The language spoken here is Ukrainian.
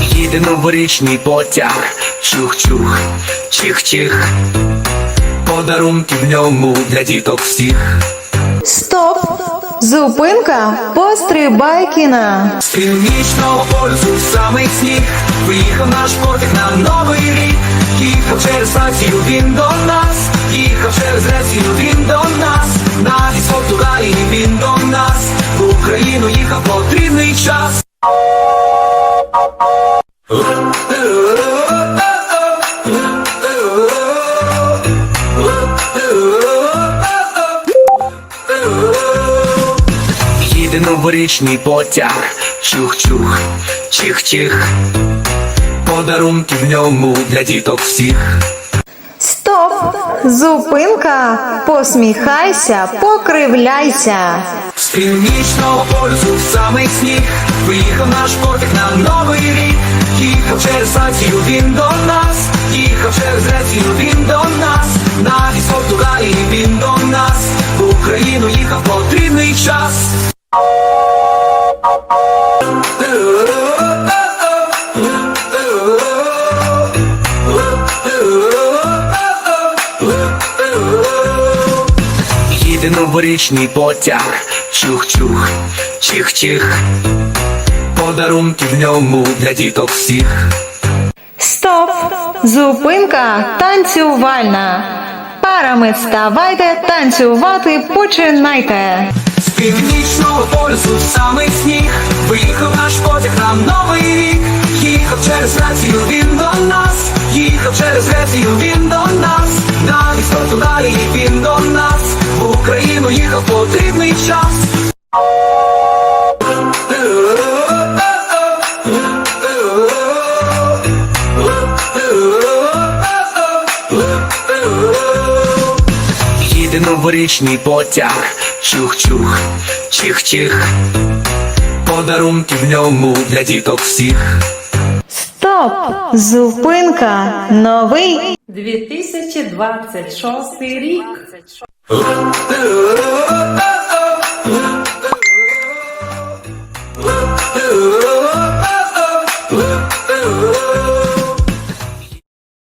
Їде новорічний потяг, чух-чух, чих-чих, подарунки в ньому для діток всіх. Зупинка пострибайкіна. З північного полюсу самий сніг. Виїхав наш потяг на новий рік. Їхав через Францію він до нас. Їхав через Грецію він до нас. Навіть з Португалії він до нас. В Україну їхав потрібний час новорічний потяг, чух-чух, чих-чих, подарунки в ньому для діток всіх. Стоп! Зупинка! Посміхайся, покривляйся. З північного полюсу в самий сніг Виїхав наш потяг на новий рік Їхав через Францію він до нас Їхав через Грецію він до нас Навіть з Португалії він до нас В Україну їхав потрібний час Їде новорічний потяг, чух-чух, чих-чих, подарунки в ньому для діток всіх. Стоп! Зупинка танцювальна. Парами вставайте, танцювати починайте. З північного полюсу самий сніг. Виїхав наш потяг на новий рік. Їхав через Францію він до нас. Їхав через Грецію він до нас. Навіть з Португалії він до нас. В Україну їхав потрібний час. Їде новорічний потяг, чух-чух, чих-чих, подарунки в ньому для діток всіх. Стоп! Зупинка. Новий 2026 рік.